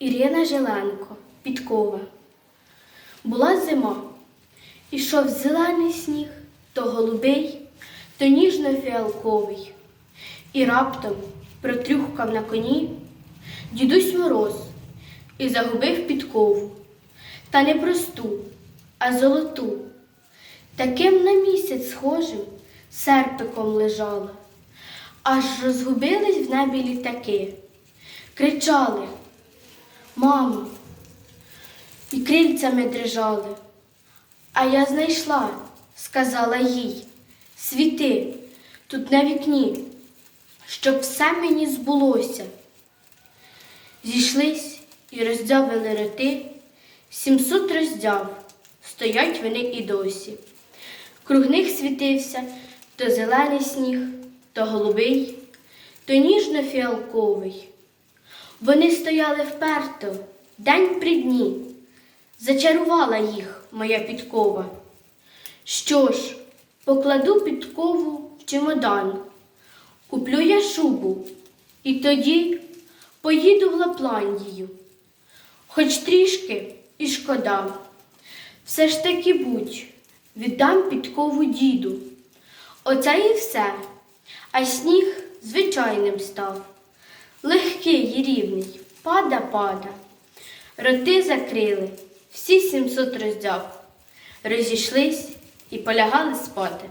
Ірина Жиленко, Підкова. Була зима, ішов зелений сніг, то голубий, то ніжно-фіалковий. І раптом протрюхкав на коні дідусь мороз і загубив підкову. Та не просту, а золоту. Таким на місяць схожим серпиком лежала. Аж розгубились в небі літаки. Кричали Мамо, і крильцями дрижали. А я знайшла, сказала їй, світи тут на вікні, щоб все мені збулося. Зійшлись і роздявили роти, сімсот роздяв, стоять вони і досі. Круг них світився то зелений сніг, то голубий, то ніжно-фіалковий. Вони стояли вперто, день при дні. Зачарувала їх моя підкова. Що ж, покладу підкову в чемодан, куплю я шубу і тоді поїду в Лапландію. Хоч трішки і шкода. Все ж таки будь, віддам підкову діду. Оце і все, а сніг звичайним став. Легкий і рівний, пада пада. Роти закрили, всі сімсот роздяв, розійшлись і полягали спати.